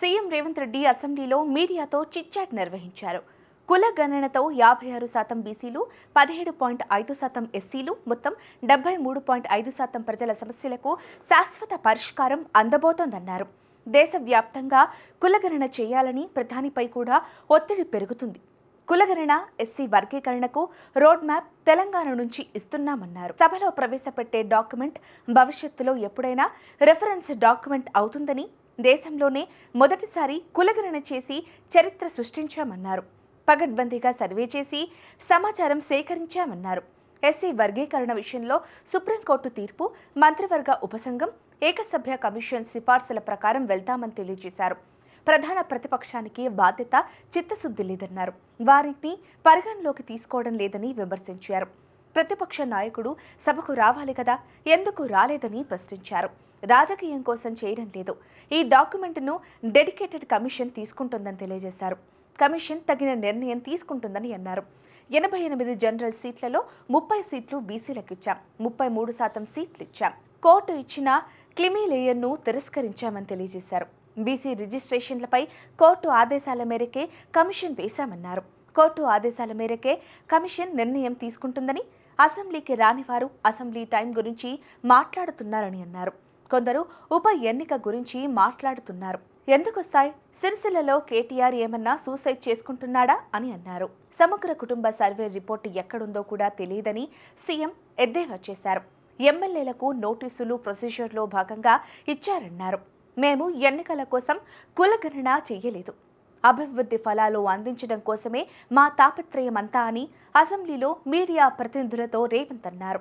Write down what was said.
CM Revanth Reddy అసెంబ్లీలో మీడియాతో chit-chat నిర్వహించారు. కుల గణనతో యాభై ఆరు శాతం బీసీలు పదిహేడు పాయింట్ ఐదు శాతం ఎస్సీలు మొత్తం డెబ్బై మూడు పాయింట్ ఐదు శాతం ప్రజల సమస్యలకు శాశ్వత పరిష్కారం అందబోతోందన్నారు. దేశవ్యాప్తంగా కులగణన చేయాలని ప్రధానిపై కూడా ఒత్తిడి పెరుగుతుంది. కులగణన ఎస్సీ వర్గీకరణకు రోడ్ మ్యాప్ తెలంగాణ నుంచి ఇస్తున్నామన్నారు. సభలో ప్రవేశపెట్టే డాక్యుమెంట్ భవిష్యత్తులో ఎప్పుడైనా రెఫరెన్స్ డాక్యుమెంట్ అవుతుందని దేశంలోనే మొదటిసారి కులగణన చేసి చరిత్ర సృష్టించామన్నారు. పగడ్బందీగా సర్వే చేసి సమాచారం సేకరించామన్నారు. ఎస్సీ వర్గీకరణ విషయంలో సుప్రీంకోర్టు తీర్పు మంత్రివర్గ ఉపసంఘం ఏకసభ్య కమిషన్ సిఫార్సుల ప్రకారం వెళ్తామని తెలియజేశారు. ప్రధాన ప్రతిపక్షానికి బాధ్యత చిత్తశుద్ధి లేదన్నారు. వారిని పరిగణలోకి తీసుకోవడం లేదని విమర్శించారు. ప్రతిపక్ష నాయకుడు సభకు రావాలి కదా ఎందుకు రాలేదని ప్రశ్నించారు. రాజకీయం కోసం చేయడం లేదు. ఈ డాక్యుమెంట్ను డెడికేటెడ్ కమిషన్ తీసుకుంటుందని తెలియజేశారు. కమిషన్ తగిన నిర్ణయం తీసుకుంటుందని అన్నారు. ఎనభై ఎనిమిది జనరల్ సీట్లలో ముప్పై సీట్లు బీసీలకు ఇచ్చాం. ముప్పై మూడు శాతం సీట్లు ఇచ్చాం. కోర్టు ఇచ్చిన క్లిమీ లేయర్ను తిరస్కరించామని తెలియజేశారు. బీసీ రిజిస్ట్రేషన్లపై కోర్టు ఆదేశాల మేరకే కమిషన్ వేశామన్నారు. కోర్టు ఆదేశాల మేరకే కమిషన్ నిర్ణయం తీసుకుంటుందని అసెంబ్లీకి రానివారు అసెంబ్లీ టైం గురించి మాట్లాడుతున్నారని అన్నారు. కొందరు ఉప ఎన్నిక గురించి మాట్లాడుతున్నారు. ఎందుకొస్తాయి? సిరిసిల్లలో కేటీఆర్ ఏమన్నా సూసైడ్ చేసుకుంటున్నాడా అని అన్నారు. సమగ్ర కుటుంబ సర్వే రిపోర్టు ఎక్కడుందో కూడా తెలియదని సీఎం ఎద్దేవా చేశారు. ఎమ్మెల్యేలకు నోటీసులు ప్రొసీజర్లో భాగంగా ఇచ్చారన్నారు. మేము ఎన్నికల కోసం కులగణన చేయలేదు. అభివృద్ధి ఫలాలు అందించడం కోసమే మా తాపత్రయమంతా అని అసెంబ్లీలో మీడియా ప్రతినిధులతో రేవంత్ అన్నారు.